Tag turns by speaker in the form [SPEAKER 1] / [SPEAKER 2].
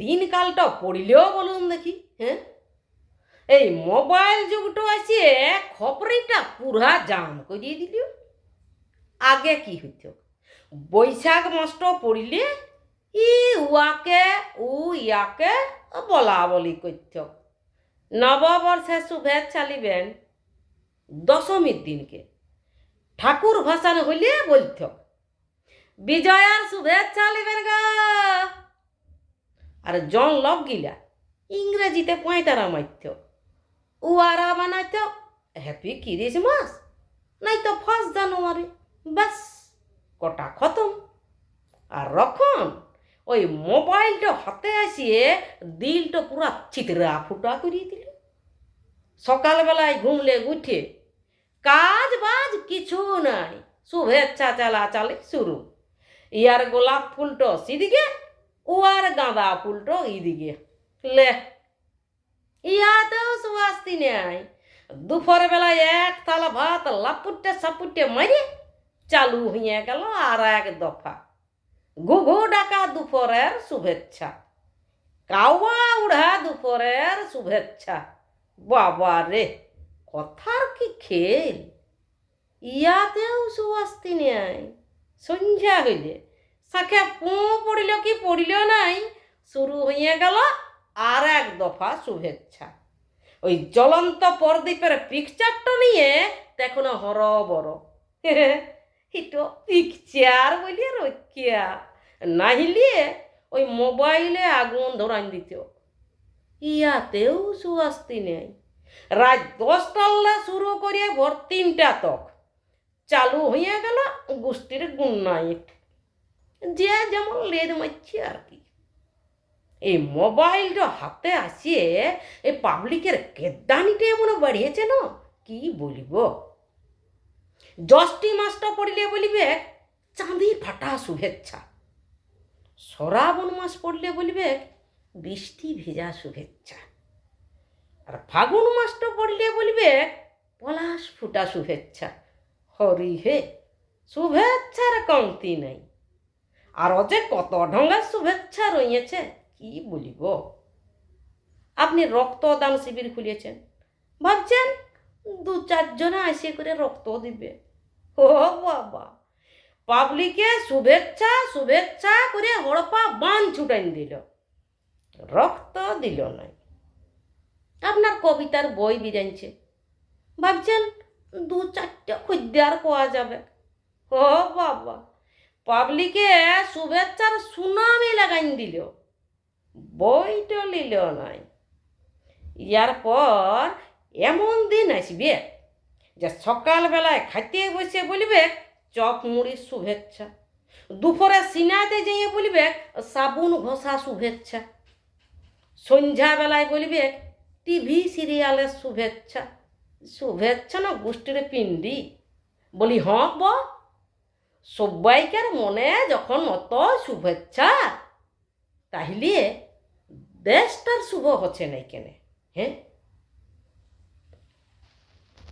[SPEAKER 1] দিনকালটা পড়িলেও বলুন দেখি হ্যাঁ? এই মোবাইল যুগটা আছে, খপরিটা পুরা জাম করিয়ে দিল আগে কি হইত? বৈশাখ মাসটা পড়িলে ই উয়াকে, উ ইয়াকে বলা বলি করত। নববর্ষে শুভেচ্ছা লিবেন দশমীর দিনকে। ঠাকুর ভাসান হইলে বলত, বিজয়ার শুভেচ্ছা লিবেন গা। আর জন লগ গিলা, ইংরেজিতে পঁয়তারা মারত উয়ারা বানাইত হ্যাপি কিরিস মাস নাই তো ফার্স্ট জানুয়ারি, ব্যাস, কটা খতম। আর রখন ওই মোবাইলটা হাতে আসিয়ে দিলটা পুরা চিতরা ফুটা করিয়ে দিল। সকালবেলায় ঘুমলে উঠে কাজ বাজ কিছু নাই, শুভেচ্ছা চালা চালে শুরু। ইয়ার গোলাপ ফুলটো সিদিকে উয়ার গাঁদা ফুলটো ইদিকে লে ইয়াতেও সুবাস্তি নেই দুপুর বেলায় এক থালা ভাত লাপুটে সাপুটে মারি চালু হয়ে গেল আর এক দফা ঘুঘু ডাকা দুপুরের শুভেচ্ছা কাওয়া উড়া দুপুরের শুভেচ্ছা বাবা রে কথার কি খেল ইয়াতেও সুবাস্তি নেই সন্ধ্যা হইলে শাখে পো পড়িল কি পড়িল নাই? শুরু হয়ে গেল আর এক দফা শুভেচ্ছা। ওই জ্বলন্ত পরদীপের পিকচারটা নিয়ে দেখুন হর বড় হিটো পিকচার বলি রক্ষিয়া। নাহিলে ওই মোবাইলে আগুন ধরান দিত। ইয়াতেও সুয়াস্তি নেই। রাত দশটাল্লা শুরু করিয়া ভোর তিনটা তক। চালু হয়ে গেল গোষ্ঠীর গুণ নাইট যে যেমন লেদ মারছে আর কি। এই মোবাইলটা হাতে আসিয়ে এই পাবলিকের কেদানিটা এমন বাড়িয়েছে না, কি বলিব? জ্যৈষ্ঠী মাসটা পড়লে বলিবে চাঁদি ফাটা শুভেচ্ছা। শ্রাবণ মাস পড়লে বলিবে, বৃষ্টি ভেজা শুভেচ্ছা। আর ফাগুন মাসটা পড়লে বলিবে, পলাশ ফুটা শুভেচ্ছা। হরি হে, শুভেচ্ছার কমতি নেই। আরও যে কত ঢঙ্গের শুভেচ্ছা রয়েছে কি বলিব? আপনি রক্তদান শিবির খুলেছেন ভাবছেন দু চারজনে আসে করে রক্ত দিবে। ও বাবা, পাবলিকে শুভেচ্ছা শুভেচ্ছা করে হড়পা বান ছুটাইন দিল। রক্ত দিল নাই আপনার কবিতার বই বিরাইছে ভাবছেন দু চারটে খদ্দের পাওয়া যাবে। ও বাবা পাবলিকে শুভেচ্ছার সুনামি লাগাইন দিল। বইটা নিল নাই। ইয়ার পর এমন দিন আসবে যে সকালবেলায় খাইতে বসে বলিবে, চপ মুড়ির শুভেচ্ছা। দুপুরে সিনাতে যেয়ে বলিবে, সাবুন ঘষা শুভেচ্ছা। সন্ধ্যাবেলায় বলিবে, টিভি সিরিয়ালের শুভেচ্ছা। শুভেচ্ছা না গোষ্ঠীর পিন্ডি বলি হ্যাঁ ব সবাইকার মনে যখন অত শুভেচ্ছা তাহলে দেশটার শুভ হচ্ছে নাই কেনে হ্যাঁ?